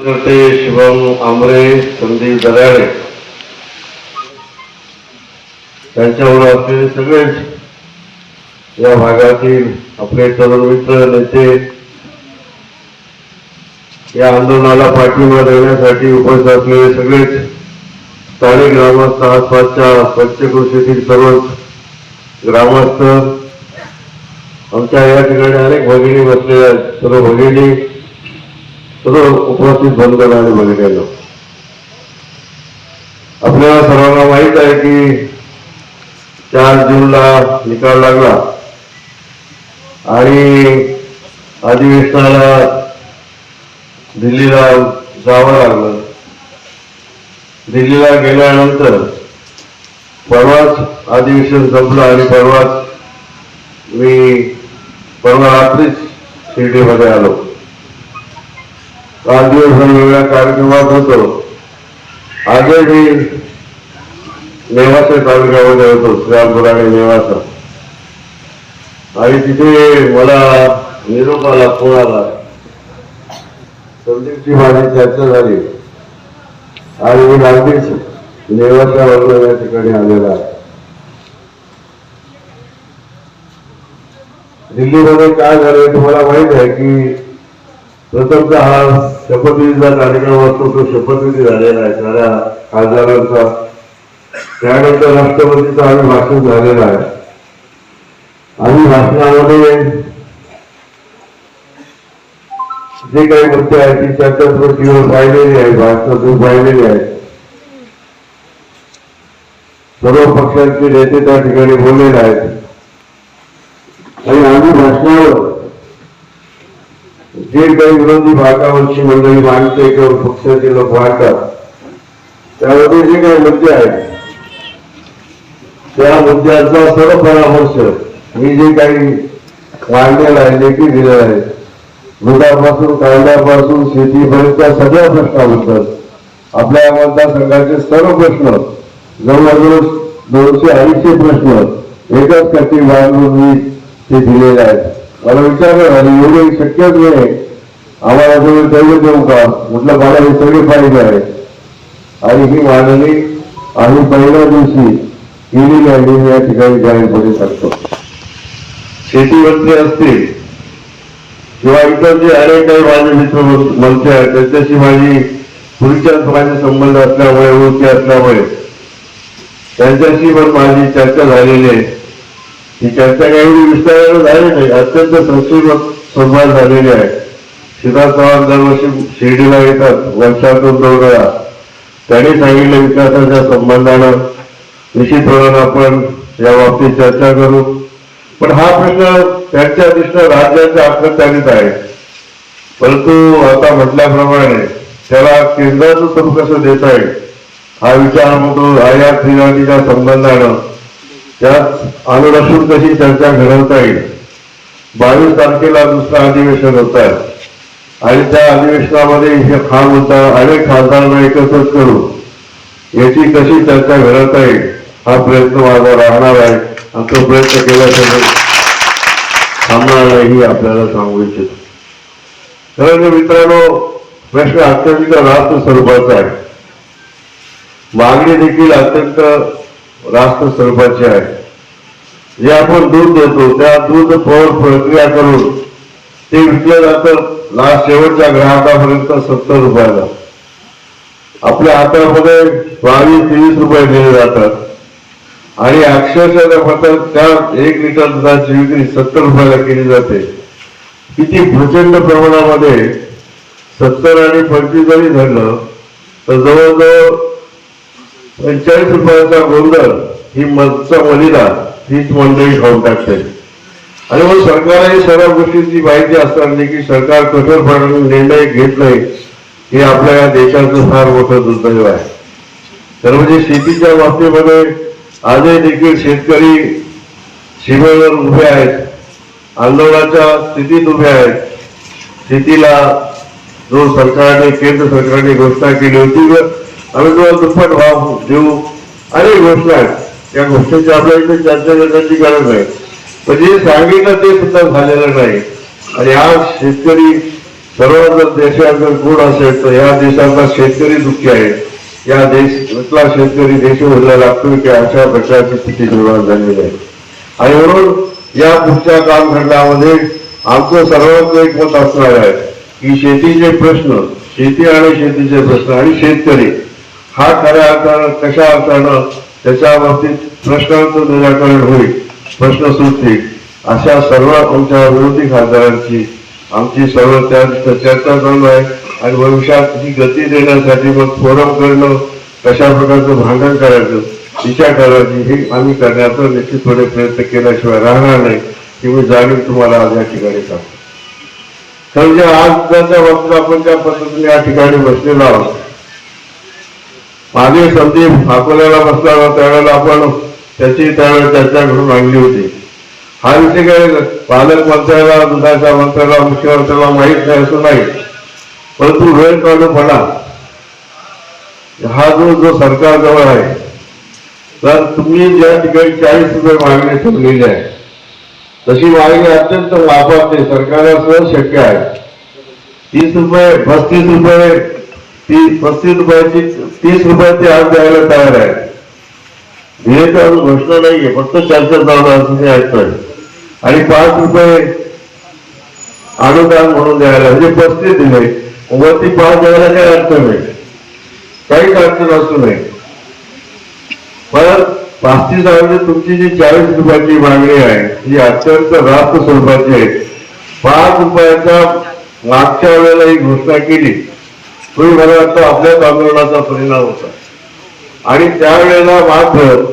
करते शिवम आमरे संदीप दराडे त्यांच्यावर असलेले सगळेच या भागातील आपले तरुण मित्र नेते या आंदोलनाला पाठिंबा देण्यासाठी उपस्थित असलेले सगळेच स्थानिक ग्रामस्थ आसपासच्या पंचकृषीतील सर्व ग्रामस्थ आमच्या या ठिकाणी अनेक भगिनी बसलेल्या सर्व भगिनी सगळं उपस्थित बंधन आणि भगिनींनो आपल्याला सर्वांना माहीत आहे की चार जूनला निकाल लागला. आणि अधिवेशनाला दिल्लीला जावं लागलं. दिल्लीला गेल्यानंतर परवाच अधिवेशन संपलं आणि परवाच मी परवा रात्रीच शिर्डीमध्ये आलो. काल दिवसभर वेगवेगळ्या कार्यक्रमात होतो. आजही मी नेवासा तालुक्यामध्ये होतो श्रीरामपूर आणि नेवासा. आणि तिथे मला निरोप आला फोन आला. संदीपची माझी चर्चा झाली. आणि मी अगदीच नेवासावरून या ठिकाणी आलेला दिल्लीमध्ये काय झालंय तुम्हाला माहीत आहे की प्रथमचा हा शपथविधीचा कार्यक्रम असतो तो शपथविधी झालेला आहे साऱ्या खासदारांचा त्यानंतर राष्ट्रपतीचं आम्ही भाषण झालेलं आहे. आणि भाषणामध्ये जे काही मुद्दे आहेत ती चर्चा पाहिलेली आहे भाषणातून पाहिलेली आहे सर्व पक्षांचे नेते त्या ठिकाणी बोललेले आहेत आणि आम्ही भाषणावर जे काही विरोधी भागावरची मंडळी मांडते किंवा पक्षाचे लोक मांडतात त्यामध्ये जे काही मुद्दे आहेत त्या मुद्द्यांचा सर्व परामर्श मी जे काही मांडलेला आहे लेखी दिलेला आहे दुधापासून कांद्यापासून शेतीपर्यंत सगळ्या प्रश्नाबद्दल आपल्या मतदारसंघाचे सर्व प्रश्न जवळजवळ दोनशे अडीचशे प्रश्न एकच कटी मांडून मी ते दिलेले आहेत. मला विचारलं आणि एवढे शक्यच नाही. आम्हाला जवळ तेवढे देऊ का? म्हटलं मला हे सगळे पाहिजे आहे आणि ही मांडणी आम्ही पहिल्या दिवशी केलेली आहे या ठिकाणी जाहीर करू शकतो. शेतीवरती असतील किंवा इतर जे अनेक काही माझे मित्र मंत्री आहेत त्यांच्याशी माझी पूर्वीच्याच माझे संबंध असल्यामुळे ओळखी असल्यामुळे त्यांच्याशी पण माझी चर्चा झालेली आहे. ही चर्चा काही विस्तार झाले झाली नाही अत्यंत संक्षिप्त संवाद झालेले आहे सिद्धार्थ चव्हाण दरवर्षी शिर्डीला येतात वर्षातून दोन वेळा त्यांनी सांगितलं विकासाच्या संबंधानं. निश्चितपणानं आपण या बाबतीत चर्चा करू. पण हा प्रश्न त्यांच्या दृष्टीनं राज्याच्या अखत्यारीत आहे. परंतु आता म्हटल्याप्रमाणे त्याला केंद्राचं स्वरूप कसं देता येईल? हा विचार होतो आयात निर्यातीच्या संबंधानं. त्यात अनुलक्षून कशी चर्चा घडवता येईल? बावीस तारखेला दुसरं अधिवेशन होत आहे. आणि त्या अधिवेशनामध्ये हे हा मुद्दा अनेक खासदारांना एकत्रित करू. याची कशी चर्चा घडवता येईल? हा प्रयत्न माझा राहणार आहे. आणि तो प्रयत्न केल्याशिवाय थांबणार नाही आपल्याला सांगू इच्छितो. खरं मित्रांनो प्रश्न अत्यंत रास्त स्वरूपाचा आहे. मागणी देखील अत्यंत रास्त स्वरूपाची आहे. जे आपण दूध देतो त्या दूध पवर प्रक्रिया करून ते विकलं जातं लास्ट शेवटच्या ग्राहकापर्यंत सत्तर रुपयाला. आपल्या हातामध्ये बावीस तेवीस रुपये दिले जातात. आणि अक्षरशः फक्त त्या एक लिटर दुधाची विक्री सत्तर रुपयाला केली जाते. किती प्रचंड प्रमाणामध्ये सत्तर आणि पंचवीस जरी झालं तर जवळजवळ पंचेचाळीस रुपयाचा गोंधळ ही मधचा मलिदा हीच मंडळी खाऊन टाकते. आणि मग सरकारही सर्व गोष्टीची माहिती असताना देखील सरकार कठोरपणाने निर्णय घेत नाही हे आपल्या या देशाचं फार मोठं दुर्दैव आहे. तर म्हणजे शेतीच्या बाबतीमध्ये आजही देखील शेतकरी सीमेवर उभे आहेत आंदोलनाच्या स्थितीत उभे आहेत. शेतीला जो सरकारने केंद्र सरकारने घोषणा केली होती व आम्ही दुप्पट भाव देऊ अनेक घोषणा आहेत. या घोषणेची आपल्या इथे चर्चा करण्याची गरज नाही. पण जे सांगितलं ते सुद्धा झालेलं नाही. आणि हा शेतकरी सर्व जर देशात जर गुण असेल तर या देशाचा शेतकरी दुःखी आहे. या देशातला शेतकरी देश व्हायला लागतो की अशा प्रकारची स्थिती निर्माण झालेली आहे. आणि म्हणून या पुढच्या कालखंडामध्ये आमचं सर्वांचं एक मत असणार आहे की शेतीचे प्रश्न शेती आणि शेतीचे प्रश्न आणि शेतकरी हा खऱ्या अर्थानं कशा अर्थानं त्याच्या बाबतीत प्रश्नांचं निराकरण होईल प्रश्न सुटतील अशा सर्व आमच्या विरोधी खासदारांची आमची सर्व त्या चर्चा चालू आहे. आणि भविष्यात ही गती देण्यासाठी मग फोरम करणं कशा प्रकारचं भांडण करायचं विचार करायची हे आम्ही करण्याचा निश्चितपणे प्रयत्न केल्याशिवाय राहणार नाही की मी जाणीव तुम्हाला आज या ठिकाणी सांगतो. तर जे आज बाबतीत आपण ज्या पद्धतीने या ठिकाणी बसलेलो आहोत मागे संदीप अकोल्याला बसला होता त्यावेळेला आपण त्याची त्यावेळेला चर्चा करून आणली होती. हा विषय काय पालकमंत्र्याला दुधाच्या मंत्र्याला मुख्यमंत्र्याला माहीत नाही असं नाही. परंतु वेळ काढूपणा हा जो जो सरकारजवळ आहे तर तुम्ही ज्या ठिकाणी चाळीस रुपये मागणी ठेवलेली आहे तशी मागणी अत्यंत लाभार्थी आहे सरकारला सहज शक्य आहे. तीस रुपये पस्तीस रुपये ती पस्तीस रुपयाची तीस रुपयाची आज द्यायला तयार आहे. हे तर अजून घोषणा नाहीये फक्त चर्चा चालू असं मी ऐकतोय. आणि पाच रुपये अनुदान म्हणून द्यायला म्हणजे पस्तीस दिले. वरती पाच द्यायला काही अडचण नाही. काहीच अडचण असू नये. परत पस्तीस म्हणजे तुमची जी चाळीस रुपयाची मागणी आहे ही अत्यंत रास्त स्वरूपाची आहे. पाच रुपयाच्या मागच्या वेळेला ही घोषणा केली. तुम्ही मला वाटतं आपल्याच आंदोलनाचा परिणाम होता. आणि त्यावेळेला मात्र